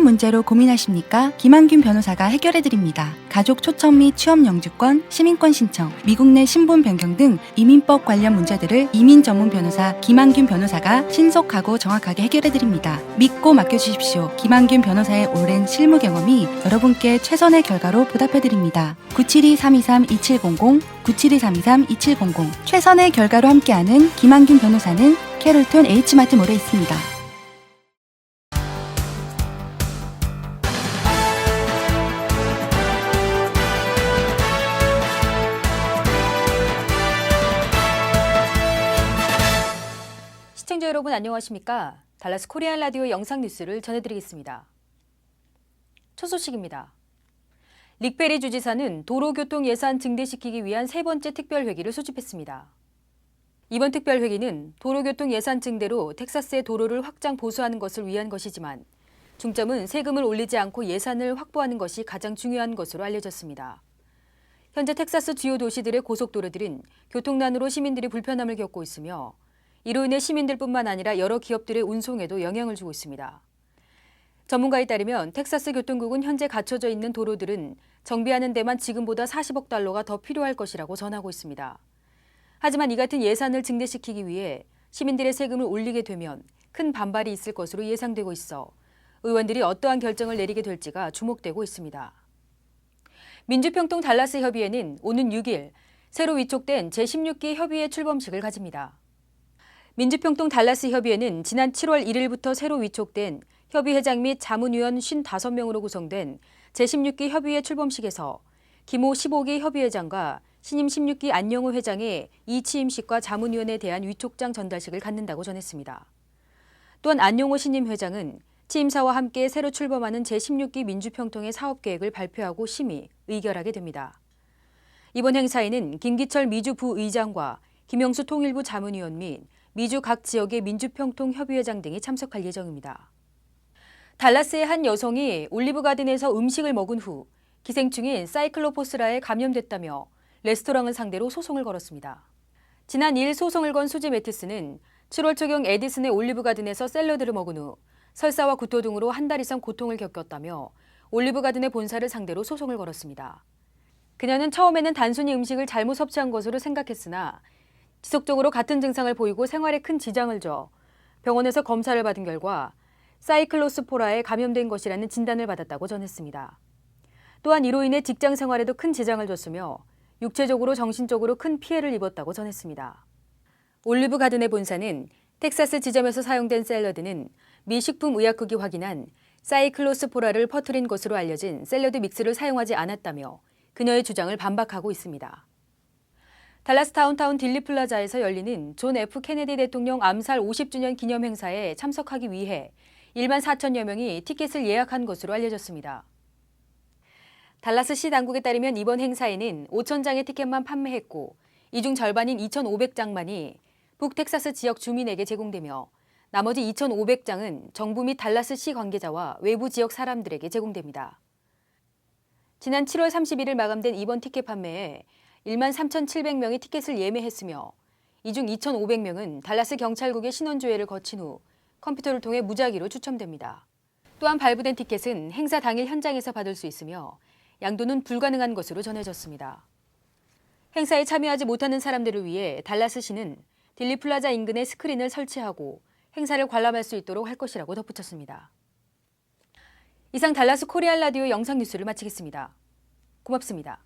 문제로 고민하십니까? 김한균 변호사가 해결해 드립니다. 가족 초청 및 취업 영주권, 시민권 신청, 미국 내 신분 변경 등 이민법 관련 문제들을 이민 전문 변호사 김한균 변호사가 신속하고 정확하게 해결해 드립니다. 믿고 맡겨 주십시오. 김한균 변호사의 오랜 실무 경험이 여러분께 최선의 결과로 보답해 드립니다. 972-323-2700, 972-323-2700 최선의 결과로 함께하는 김한균 변호사는 캐롤톤 H마트 몰에 있습니다. 여러분 안녕하십니까? 달라스 코리안 라디오 영상 뉴스를 전해드리겠습니다. 첫 소식입니다. 릭베리 주지사는 도로교통 예산 증대시키기 위한 세 번째 특별회기를 소집했습니다. 이번 특별회기는 도로교통 예산 증대로 텍사스의 도로를 확장 보수하는 것을 위한 것이지만 중점은 세금을 올리지 않고 예산을 확보하는 것이 가장 중요한 것으로 알려졌습니다. 현재 텍사스 주요 도시들의 고속도로들은 교통난으로 시민들이 불편함을 겪고 있으며 이로 인해 시민들뿐만 아니라 여러 기업들의 운송에도 영향을 주고 있습니다. 전문가에 따르면 텍사스 교통국은 현재 갖춰져 있는 도로들은 정비하는 데만 지금보다 40억 달러가 더 필요할 것이라고 전하고 있습니다. 하지만 이 같은 예산을 증대시키기 위해 시민들의 세금을 올리게 되면 큰 반발이 있을 것으로 예상되고 있어 의원들이 어떠한 결정을 내리게 될지가 주목되고 있습니다. 민주평통 달라스 협의회는 오는 6일 새로 위촉된 제16기 협의회 출범식을 가집니다. 민주평통 달라스 협의회는 지난 7월 1일부터 새로 위촉된 협의회장 및 자문위원 55명으로 구성된 제16기 협의회 출범식에서 김호 15기 협의회장과 신임 16기 안영호 회장의 이취임식과 자문위원에 대한 위촉장 전달식을 갖는다고 전했습니다. 또한 안영호 신임 회장은 취임사와 함께 새로 출범하는 제16기 민주평통의 사업계획을 발표하고 심의, 의결하게 됩니다. 이번 행사에는 김기철 미주 부의장과 김영수 통일부 자문위원 및 미주 각 지역의 민주평통 협의회장 등이 참석할 예정입니다. 달라스의 한 여성이 올리브 가든에서 음식을 먹은 후 기생충인 사이클로포스라에 감염됐다며 레스토랑을 상대로 소송을 걸었습니다. 지난 2일 소송을 건 수지 매티스는 7월 초경 에디슨의 올리브 가든에서 샐러드를 먹은 후 설사와 구토 등으로 한 달 이상 고통을 겪었다며 올리브 가든의 본사를 상대로 소송을 걸었습니다. 그녀는 처음에는 단순히 음식을 잘못 섭취한 것으로 생각했으나 지속적으로 같은 증상을 보이고 생활에 큰 지장을 줘 병원에서 검사를 받은 결과 사이클로스포라에 감염된 것이라는 진단을 받았다고 전했습니다. 또한 이로 인해 직장 생활에도 큰 지장을 줬으며 육체적으로 정신적으로 큰 피해를 입었다고 전했습니다. 올리브 가든의 본사는 텍사스 지점에서 사용된 샐러드는 미 식품의약국이 확인한 사이클로스포라를 퍼뜨린 것으로 알려진 샐러드 믹스를 사용하지 않았다며 그녀의 주장을 반박하고 있습니다. 달라스 타운타운 딜리 플라자에서 열리는 존 F 케네디 대통령 암살 50주년 기념 행사에 참석하기 위해 1만 4천여 명이 티켓을 예약한 것으로 알려졌습니다. 달라스 시 당국에 따르면 이번 행사에는 5천 장의 티켓만 판매했고 이 중 절반인 2,500장만이 북텍사스 지역 주민에게 제공되며 나머지 2,500장은 정부 및 달라스 시 관계자와 외부 지역 사람들에게 제공됩니다. 지난 7월 31일 마감된 이번 티켓 판매에 1만 3,700명이 티켓을 예매했으며 이 중 2,500명은 달라스 경찰국의 신원조회를 거친 후 컴퓨터를 통해 무작위로 추첨됩니다. 또한 발부된 티켓은 행사 당일 현장에서 받을 수 있으며 양도는 불가능한 것으로 전해졌습니다. 행사에 참여하지 못하는 사람들을 위해 달라스시는 딜리 플라자 인근에 스크린을 설치하고 행사를 관람할 수 있도록 할 것이라고 덧붙였습니다. 이상 달라스 코리안 라디오 영상 뉴스를 마치겠습니다. 고맙습니다.